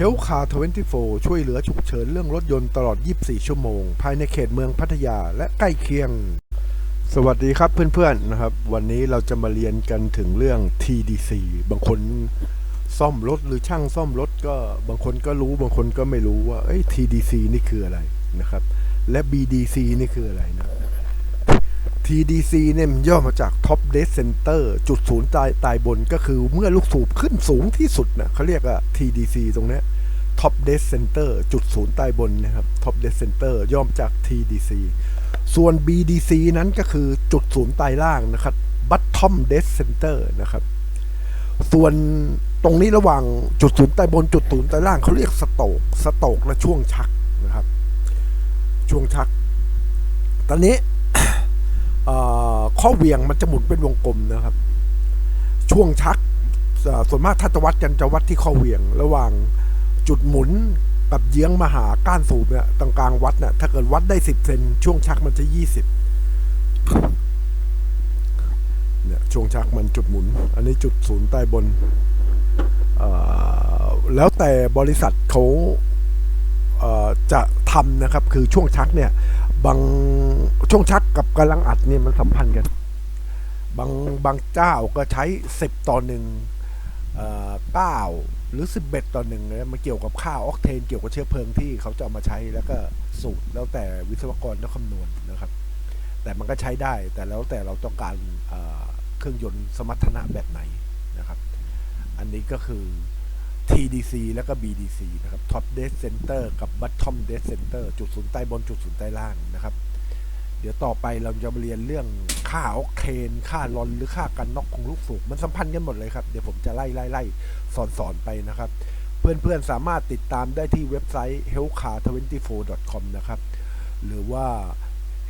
Health Car 24 ช่วยเหลือฉุกเฉินเรื่องรถยนต์ตลอด 24 ชั่วโมง ภายในเขตเมืองพัทยาและใกล้เคียง สวัสดีครับเพื่อนๆนะครับ วันนี้เราจะมาเรียนกันถึงเรื่อง TDC บางคนซ่อมรถหรือช่างซ่อมรถก็บางคนก็รู้บางคนก็ไม่รู้ว่าเอ้ย TDC นี่คืออะไรนะครับ และ BDC นี่คืออะไรนะ TDC เนี่ยมันย่อมาจาก Top Dead Center จุดศูนย์ตายตายบนก็คือเมื่อลูกสูบขึ้นสูงที่สุดนะเขาเรียกว่า TDC ตรงนี้ Top Dead Center จุดศูนย์ตายบนนะครับ Top Dead Center ย่อมาจาก TDC ส่วน BDC นั้นก็คือจุดศูนย์ตายล่างนะครับ Bottom Dead Center นะครับ ส่วนตรงนี้ระหว่างจุดศูนย์ตายบนจุดศูนย์ตายล่างเขาเรียกสโตกสโตกและช่วงชักนะครับ ช่วงชัก ตอนนี้ ข้อเวียงมันจะหมุนเป็นวงกลมนะครับ ช่วงชักส่วนมากถ้าจะวัดกันจะวัดที่ข้อเวียง ระหว่างจุดหมุนกับเยื้องมาหาก้านสูบเนี่ยตรงกลางวัดเนี่ยถ้าเกิดวัดได้สิบเซนช่วงชักมันจะยี่สิบเนี่ยช่วงชักมันจุดหมุน อันนี้จุดศูนย์ใต้บนอ่อแล้วแต่บริษัทเขาเอ่อจะทำนะครับ คือช่วงชักเนี่ย บางช่วงชักกับกำลังอัดเนี่ยมันสัมพันธ์กัน บางบางเจ้าก็ใช้สิบต่อหนึ่งเก้าหรือสิบเอ็ดต่อหนึ่งเนี่ยมันเกี่ยวกับค่าออกเทน เกี่ยวกับเชื้อเพลิงที่เขาจะเอามาใช้แล้วก็สูตรแล้วแต่วิศวกรต้องคำนวณนะครับ แต่มันก็ใช้ได้แต่แล้วแต่เราต้องการเครื่องยนต์สมรรถนะแบบไหนนะครับ อันนี้ก็คือ TDC แล้วก็ BDC นะครับ Top Dead Center กับ Bottom Dead Center จุดศูนย์ใต้บนจุดศูนย์ใต้ล่างนะครับ เดี๋ยวต่อไปเราจะมาเรียนเรื่องค่าออกเทนค่าลอนหรือค่ากันน็อกของลูกสูบมันสัมพันธ์กันหมดเลยครับ เดี๋ยวผมจะไล่ไล่ไล่สอนสอนไปนะครับ เพื่อนๆสามารถติดตามได้ที่เว็บไซต์ healthcar24.com นะครับ หรือว่า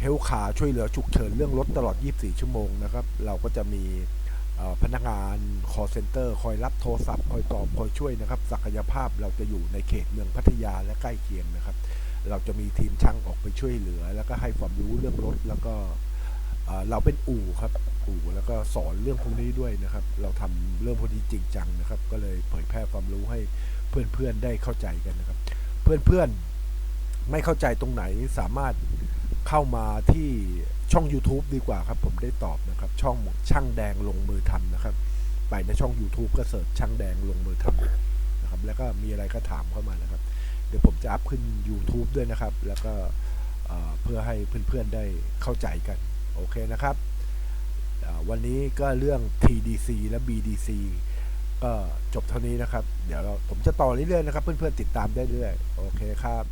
Healthcar ช่วยเหลือฉุกเฉินเรื่องรถตลอด 24 ชั่วโมงนะครับ เราก็จะมี พนักงาน call center คอยรับโทรศัพท์ คอยตอบ คอยช่วยนะครับ ศักยภาพเราจะอยู่ในเขตเมืองพัทยาและใกล้เคียงนะครับ เราจะมีทีมช่างออกไปช่วยเหลือ แล้วก็ให้ความรู้เรื่องรถ แล้วก็เราเป็นอู่ครับ อู่แล้วก็สอนเรื่องพวกนี้ด้วยนะครับ เราทำเรื่องพวกนี้จริงจังนะครับ ก็เลยเผยแพร่ความรู้ให้เพื่อนๆได้เข้าใจกันนะครับ เพื่อนๆไม่เข้าใจตรงไหนสามารถเข้ามาที่ ช่อง YouTube ดีกว่าครับ ผมได้ตอบนะครับ ช่องช่างแดงลงมือทำนะครับ ไปในช่อง YouTube ก็เสิร์ชช่างแดงลงมือทำนะครับ แล้วก็มีอะไรก็ถามเข้ามานะครับ เดี๋ยวผมจะอัพขึ้น YouTube ด้วยนะครับ แล้วก็เพื่อให้เพื่อนๆได้เข้าใจกัน โอเคนะครับ วันนี้ก็เรื่อง TDC และ BDC ก็จบเท่านี้นะครับ เดี๋ยวเราผมจะต่อเรื่อยๆนะครับ เพื่อนๆติดตามได้เรื่อยโอเคครับ